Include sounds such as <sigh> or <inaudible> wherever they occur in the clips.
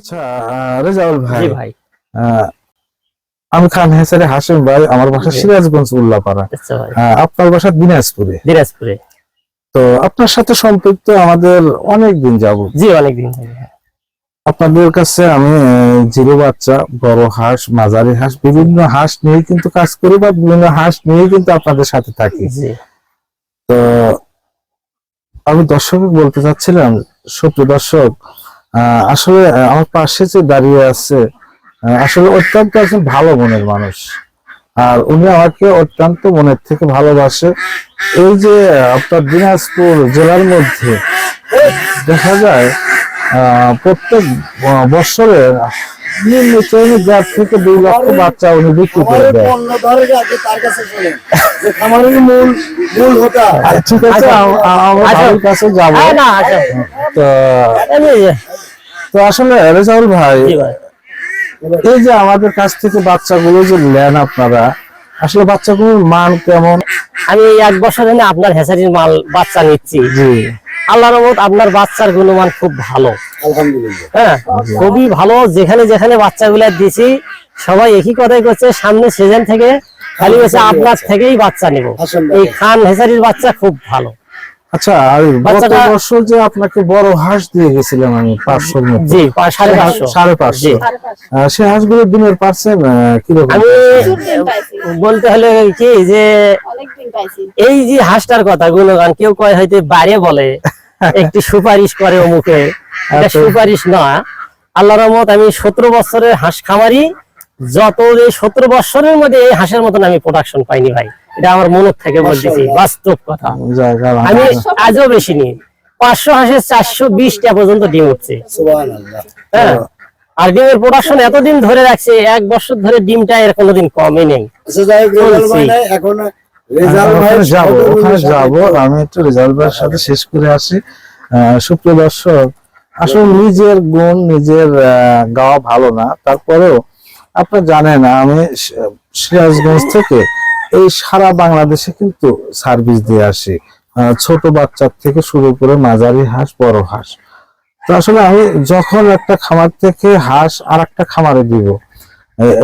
আচ্ছা রেজাউল ভাই ভাই। আমি খান হেসারে হাসিম ভাই আমার বাসা সিরাজগঞ্জ উল্লাপাড়া। আচ্ছা আপনার বাসা দিনাজপুরে? দিনাজপুরে। তো আপনার সাথে সম্পৃক্ত আমাদের অনেক দিন যাব জি অনেকদিন থেকে আপনাদের কাছে আমি জিরো বাচ্চা বড় হাঁস মাঝারি হাঁস বিভিন্ন হাঁস নিয়ে কিন্তু কাজ করি বা বিভিন্ন হাঁস নিয়ে কিন্তু আপনাদের সাথে থাকি। জি। তো আমি দর্শক বলতে চাচ্ছিলাম সত্য দর্শক আসলে আমার পাশে যে দাঁড়িয়ে আছে আসলে অত্যন্ত একজন ভালো মনের মানুষ আর উনি আমাকে অত্যন্ত মনের থেকে ভালোবাসে এই যে আপনার দিনাজপুর জেলার মধ্যে দেখা যায় প্রত্যেক বছরে নিম্ন শ্রেণি থেকে দুই লক্ষ বাচ্চা উনি বিক্রি করে দেয় আর ঠিক আছে আচ্ছা। আমার আচ্ছা। কাছে যাব আচ্ছা তো তো আসলে রেজাউল ভাই এই যে আমাদের কাছ থেকে বাচ্চাগুলো যে নেন আপনারা আসলে বাচ্চাগুলোর মান কেমন? আমি এই এক বছর এনে আপনার হেসারির মাল বাচ্চা নিচ্ছি। জি। আল্লাহর রহমত আপনার বাচ্চার গুণমান খুব ভালো। আলহামদুলিল্লাহ হ্যাঁ খুবই ভালো। যেখানে যেখানে বাচ্চাগুলা দিছি সবাই একই কথাই করছে সামনে সিজন থেকে খালি হচ্ছে আপনার থেকেই বাচ্চা নিব। এই খান হেসারির বাচ্চা খুব ভালো। আচ্ছা আর গত বছর যে আপনাকে বড় হাঁস দিয়ে গেছিলাম আমি পাঁচশোর মতো। জি সাড়ে পাঁচশো। পাঁচশো। জি। আহ, দিনের পার্সেন্ট কীরকম আমি বলতে হলে কি যে এই যে হাঁসটার কথা গুণগান কেউ কয় হয়তো বাইরে বলে একটি সুপারিশ করে অমুকে। আচ্ছা। সুপারিশ না। আল্লাহ রহমত আমি সতেরো বছরের হাঁস খামারি যত এই সতেরো বছরের মধ্যে এই হাঁসের মতন আমি প্রোডাকশন পাইনি ভাই। এটা আমার মনে থেকে বলতেছি বাস্তব কথা। আমি আজও বেশি নিই পাঁচশো হাঁসের চারশো বিশটা পর্যন্ত ডিম উঠছে হ্যাঁ আর ডিমের প্রোডাকশন এতদিন ধরে রাখছে এক বছর ধরে ডিমটা এর কোনোদিন কমই নেই। আচ্ছা এখন যাব আমি একটু রেজাল্ট সাথে শেষ করে আসি। আহ, সুপ্রিয় দর্শক আসলে নিজের গুণ নিজের আহ, গাওয়া ভালো না। তারপরেও আপনারা জানেন আমি সিরাজগঞ্জ থেকে এই সারা বাংলাদেশে কিন্তু সার্ভিস দিয়ে আসে। ছোট বাচ্চার থেকে শুরু করে মাঝারি হাঁস, বড় হাঁস। তো আসলে আমি যখন একটা খামার থেকে হাঁস আর একটা খামারে দিব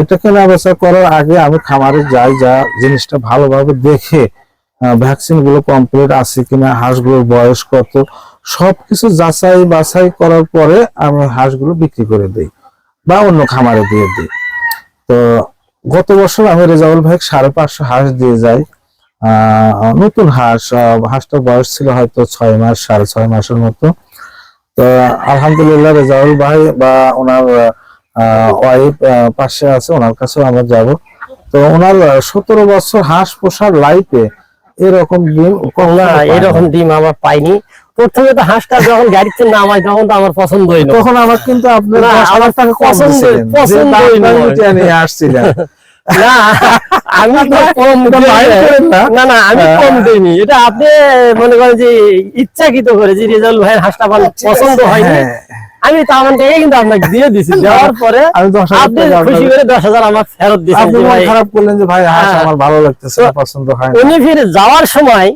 এটা কেনা বেচা করার আগে আমি খামারে যাই, যা জিনিসটা ভালোভাবে দেখে ভ্যাকসিনগুলো কমপ্লিট আছে কিনা, হাঁসগুলোর বয়স কত, সবকিছু যাচাই বাছাই করার পরে আমি হাঁসগুলো বিক্রি করে দিই বা অন্য খামারে দিয়ে দিই। তো গত বছর আমি রেজাউল ভাই সাড়ে পাঁচশো হাঁস দিয়ে যাই। নতুন হাঁস হাঁসটার বয়স ছিল হয়তো ছয় মাস সাড়ে ছয় মাসের মতো। তো আলহামদুলিল্লাহ রেজাউল ভাই বা ওনার ওয়াইফ পাশে আছে ওনার কাছেও আমরা যাব। তো ওনার সতেরো বছর হাঁস পোষার লাইফে এরকম ডিম। এরকম ডিম আমার পাইনি। প্রথমে তো হাঁসটা যখন গাড়িতে নামাই তখন তো আমার পছন্দ না। তখন আমার কিন্তু আপনার আমার পছন্দ- নিয়ে আসছিলেন। <laughs> না আমি কম না। না আমি হ্যাঁ। কম দিইনি। এটা আপনি মনে করেন যে ইচ্ছাকৃত করে যে রেজাল্ট ভাইয়ের হাঁসটা আমার পছন্দ হয়নি হ্যাঁ, আমি তো থেকে কিন্তু আপনাকে দিয়ে দিছি। <laughs> দেওয়ার পরে আমি দশ আপনি খুশি করে দশ হাজার আমার ফেরত দিয়েছেন আপনি যে ভাই। খারাপ করলেন যে ভাই হাঁস। আমার ভালো লাগতেছে পছন্দ হয় উনি ফিরে যাওয়ার সময়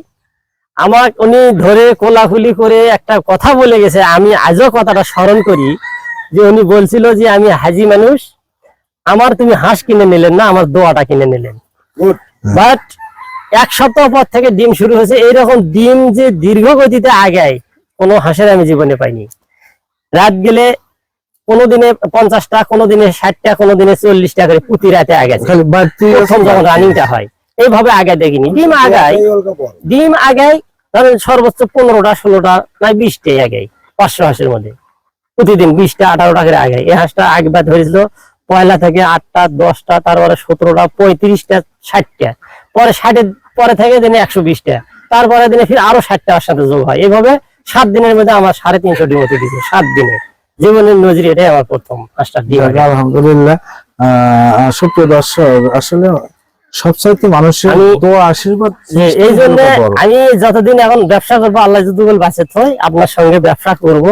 আমার উনি ধরে কোলাকুলি করে একটা কথা বলে গেছে। আমি আজও কথাটা স্মরণ করি যে উনি বলছিল যে আমি হাজি মানুষ আমার তুমি হাঁস কিনে নিলেন না আমার দোয়াটা কিনে নিলেন। বাট এক সপ্তাহ পর থেকে ডিম শুরু হয়েছে এইরকম ডিম যে দীর্ঘ গতিতে আগায় কোনো হাঁসের আমি জীবনে পাইনি। রাত গেলে কোনো দিনে পঞ্চাশটা কোনো দিনে ষাটটা কোনো দিনে চল্লিশটা করে প্রতি রাতে আগাছে প্রথম যখন রানিংটা হয় এইভাবে আগায় দেখিনি। ডিম আগায় অল্প পর। ডিম আগায় ধরেন সর্বোচ্চ পনেরোটা ষোলোটা নয় বিশটাই আগায় পাঁচশো হাঁসের মধ্যে। প্রতিদিন বিশটা আঠারোটা করে আগায়। এই হাঁসটা আগবার ধরেছিল পয়লা থেকে আটটা দশটা তারপরে সতেরোটা পঁয়ত্রিশটা ষাটটা। পরে ষাটের পরে থেকে দিনে একশো বিশটা। তারপরে দিনে ফির আরও ষাটটা ওর সাথে যোগ হয়। এইভাবে সাত দিনের মধ্যে আমার সাড়ে তিনশো ডিম দিয়েছে সাত দিনে। জীবনের নজরি এটাই আমার প্রথম হাঁসটা ডিম আলহামদুলিল্লাহ। আহ, সুপ্রিয় দর্শক আসলে সবচাইতে মানুষের দোয়া আশীর্বাদ এই জন্য আমি যতদিন এখন ব্যবসা করব আল্লাহ যদি বাঁচে থই আপনার সঙ্গে ব্যবসা করব।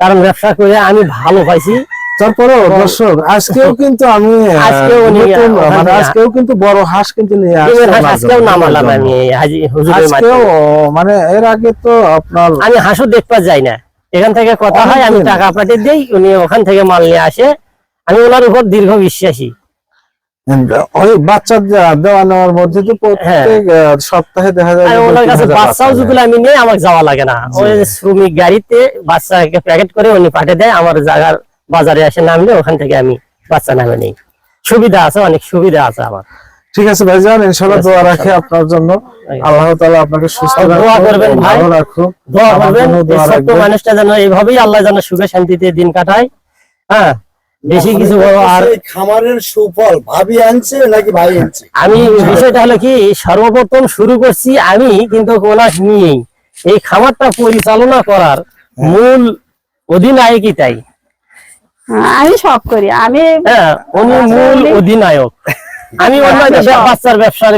কারণ ব্যবসা করে আমি ভালো পাইছি। তারপরেও দর্শক আজকেও কিন্তু আমি <laughs> নিয়ে- মানে আজকেও কিন্তু বড় হাঁস কিন্তু নিয়ে ডিমের হাঁস আসলাম আজকেও নামালাম আমি আজকেও মানে এর আগে তো আপনার আমি হাঁসও দেখতে যাই না। এখান থেকে কথা হয় আমি টাকা পাঠিয়ে দিই উনি ওখান থেকে মাল নিয়ে আসে। আমি ওনার উপর দীর্ঘ বিশ্বাসী। ওই বাচ্চা দেওয়া- নেওয়ার মধ্যে তো প্রত্যেক সপ্তাহে দেখা যায় ওনার কাছে বাচ্চাও নেয়। আমি নিই আমাকে যাওয়া লাগে না। ওই শ্রমিক গাড়িতে বাচ্চাকে প্যাকেট করে উনি পাঠিয়ে দেয় আমার জায়গার বাজারে এসে নামলে ওখান থেকে আমি বাচ্চা নামে নেই। সুবিধা আছে অনেক সুবিধা আছে আমার। ঠিক আছে ভাইজান ইনশাআল্লাহ দোয়া রাখি আপনার জন্য। আল্লাহ তাআলা আপনাকে সুস্থ আর দোয়া করবেন ভাই। ভালো রাখুক। দোয়া করবেন দোয়া মানুষটা যেন এইভাবেই আল্লাহ যেন সুখে শান্তিতে দিন কাটায়। হ্যাঁ বেশি কিছু বড় আর খামারের সুফল ভাবি আনছে নাকি ভাই আনছে? আমি বিষয়টা হলো কি সর্বপ্রথম শুরু করছি আমি কিন্তু ওনার নিয়েই। এই খামারটা পরিচালনা করার মূল অধিনায়কই তাই। হ্যাঁ, আমি সব করি। আমি হ্যাঁ উনি মূল অধিনায়ক। <laughs> আমি অন্য বাচ্চার ব্যবসার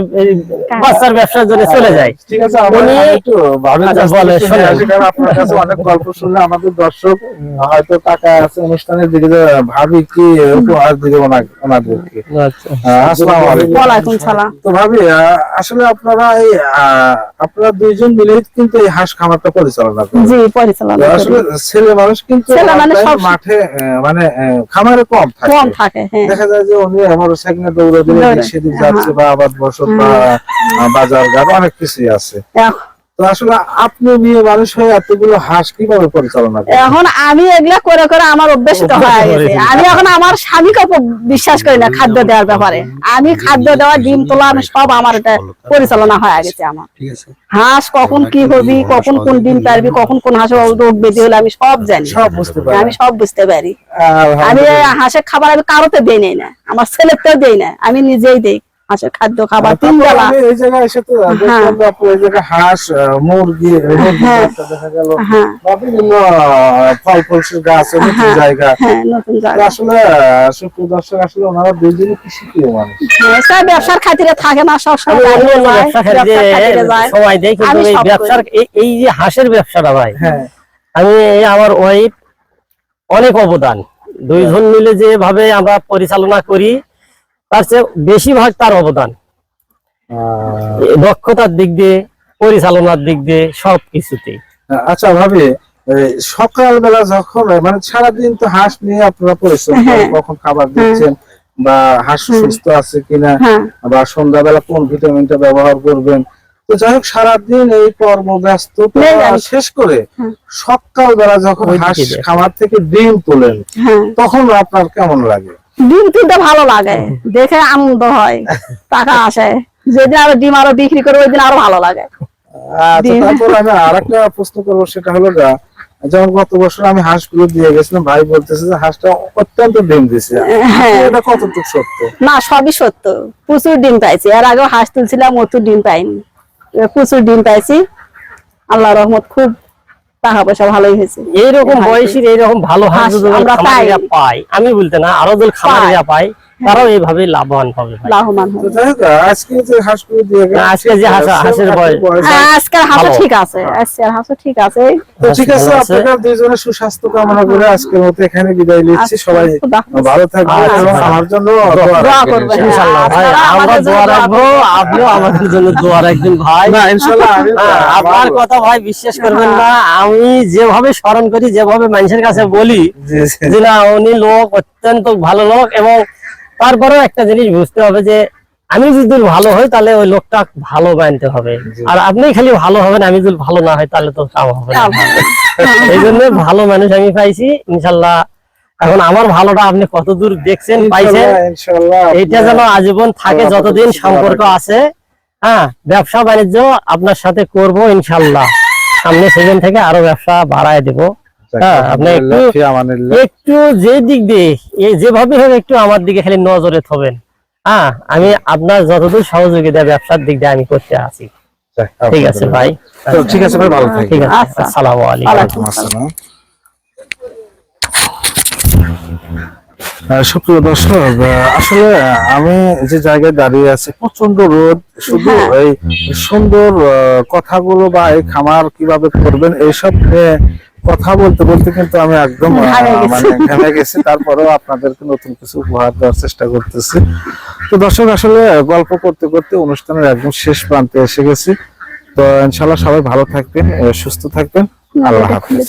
বাচ্চার ব্যবসার জন্য চলে যাই। ঠিক আছে উনি- একটু আচ্ছা, বলে, শুনে কারণ আপনার কাছে অনেক গল্প শুনলে আমাদের দর্শক হয়তো টাকা আছে অনুষ্ঠানের দিকে যে ভাবি কি উপহার দিকে ওনা- ওনাদেরকে। আহ, আসসালামু আলাইকুম। ওয়ালাইকুম সালাম। তো ভাবি আহ, আসলে আপনারা এই আহ, আপনারা দুইজন মিলে কিন্তু এই হাঁস খামারটা পরিচালনা করেন। জি পরিচালনা আসলে ছেলে মানুষ কিন্তু ছেলে মানুষ মাঠে মানে খামারে কম থাকে। কম থাকে হ্যাঁ। দেখা যায় যে উনি আমার সেখানে দৌড়ে দৌড়ে দৌড়ে, সেদিক যাচ্ছে বা আবাদ বসত বা বাজার ঘাট অনেক কিছুই আছে। তো আসলে আপনি মেয়ে মানুষ হয়ে এতগুলো হাঁস কীভাবে পরিচালনা এখন আমি এগুলা করে করে আমার অভ্যস্ত হয়ে। গেছে। আমি এখন আমার স্বামীকে বিশ্বাস করি না খাদ্য দেওয়ার ব্যাপারে। আমি খাদ্য দেওয়া ডিম তোলা সব আমার এটা পরিচালনা হয়ে গেছে আমার। হাঁস কখন কি হবি কখন কোন ডিম পারবি কখন কোন হাঁস রোগ বেঁধে হলে আমি সব জানি। সব বুঝতে পারি। আমি সব বুঝতে পারি। আমি হাঁসের খাবার আমি কারোতে দেই নাই না। আমার ছেলেতেও দেই না। আমি নিজেই দেই। হাঁসের খাদ্য খাবার তিন বেলা এই জায়গায় এসে তো দেখলাম এই জায়গায় হাঁস মুরগি হ্যাঁ। দেখা গেল। হ্যাঁ। বিভিন্ন ফল ফলসের গাছ নতুন হ্যাঁ। জায়গা। হ্যাঁ নতুন জায়গা। আসলে সুপ্রিয় দর্শক আসলে ওনারা কৃষি প্রিয় মানুষ। হ্যাঁ, ব্যবসার খাতিরে থাকে না সব আমি সময় দেয় কিন্তু এই ব্যবসার এই- যে হাঁসের ব্যবসাটা ভাই হ্যাঁ। আমি এই আমার ওয়াইফ অনেক অবদান। দুইজন মিলে যেভাবে আমরা পরিচালনা করি তার চেয়ে বেশিরভাগ তার অবদান। আহ, দক্ষতার দিক দিয়ে পরিচালনার দিক দিয়ে সব কিছুতেই আচ্ছা ভাবি সকালবেলা যখন মানে সারাদিন তো হাঁস নিয়ে আপনারা পরিশ্রম করেন হ্যাঁ। কখন খাবার দিচ্ছেন বা হাঁস সুস্থ আছে কিনা হ্যাঁ। বা সন্ধ্যাবেলা কোন ভিটামিনটা ব্যবহার করবেন? তো যাই হোক সারাদিন এই কর্ম ব্যস্ত শেষ করে সকালবেলা যখন হাঁস। খামার থেকে ডিম তোলেন হ্যাঁ। তখন আপনার কেমন লাগে? ডিম ভালো লাগে। দেখে আনন্দ হয় টাকা আসে। যেদিন আরও ডিম আরও বিক্রি করে ওই দিন আরও ভালো লাগে। আচ্ছা তারপর আমি আরেকটা প্রশ্ন করব সেটা হলো যেমন গত বছর আমি হাঁসগুলো দিয়ে গেছিলাম ভাই বলতেছে যে হাঁসটা অত্যন্ত ডিম দিছে। হ্যাঁ। এটা কতটুকু সত্য? না সবই সত্য। প্রচুর ডিম পাইছি। এর আগেও হাঁস তুলছিলাম অত ডিম পাইনি। প্রচুর ডিম পাইছি। আল্লাহ রহমত খুব টাকা পয়সা ভালোই হয়েছে। এইরকম বয়সীর এইরকম ভালো হাঁস হাঁস আমরা পাই। আমি বলতে না আরও দল খামারিরা পায় তারাও এইভাবে লাভবান হবে লাভবান হবে। আজকে যে হাঁসগুলো দিয়ে আজকে যে হাঁস- হাঁসের বয়স- হ্যাঁ, আজকের ঠিক আছে আজকের হাঁসও ঠিক আছে। তো ঠিক আছে আপনাদের দুইজনের সুস্বাস্থ্য কামনা করে আজকের মতো এখানে বিদায় নিচ্ছি। সবাই ভালো থাকবেন এবং আমার জন্য দোয়া করবেন, হ্যাঁ। ইনশাআল্লাহ। ভাই। আমরা দোয়া দোয়া রাখব আপনিও আমাদের জন্য দোয়া রাখবেন ভাই। না ইনশাআল্লাহ হ্যাঁ, আপনার কথা ভাই বিশ্বাস করবেন না আমি যেভাবে স্মরণ করি যেভাবে মানুষের কাছে বলি। যে না উনি লোক অত্যন্ত ভালো লোক এবং তারপরেও একটা জিনিস বুঝতে হবে যে আমি যদি ভালো হই তাহলে ওই লোকটা ভালো মানতে হবে। আর আপনি খালি ভালো হবেন আমি যদি ভালো না হয় তাহলে তো কাম হবে <laughs> এই জন্য ভালো মানুষ আমি পাইছি ইনশাল্লাহ। এখন আমার ভালোটা আপনি কতদূর দেখছেন পাইছেন? ইনশাআল্লাহ যেন আজীবন থাকে যতদিন সম্পর্ক আছে। হ্যাঁ ব্যবসা বাণিজ্য আপনার সাথে করব ইনশাল্লাহ। সামনে সিজন থেকে আরও ব্যবসা বাড়ায় দেব। একটু- ফি আমানিল্লাহ। একটু যে দিক দিয়ে যেভাবে হোক একটু আমার দিকে খালি নজরে থবেন হ্যাঁ আমি আপনার যতদূর সহযোগিতা ব্যবসার দিক দিয়ে আমি করতে আছি ঠিক আছে ভাই ঠিক আছে ভাই ভালো ঠিক আছে আচ্ছা। আসসালামু আলাইকুম আসসালাম সুপ্রিয় দর্শক আসলে আমি যে জায়গায় দাঁড়িয়ে আছি প্রচণ্ড রোদ শুধু হ্যাঁ। এই সুন্দর আহ, কথাগুলো বা এই খামার কীভাবে করবেন এইসব নিয়ে কথা বলতে বলতে কিন্তু আমি একদম। মানে ঘেমে গেছি। তারপরেও আপনাদেরকে নতুন কিছু উপহার দেওয়ার চেষ্টা করতেছি। তো দর্শক আসলে গল্প করতে করতে অনুষ্ঠানের একদম শেষ প্রান্তে এসে গেছি। তো ইনশাল্লাহ সবাই ভালো থাকবেন সুস্থ থাকবেন। আল্লাহ হাফিজ।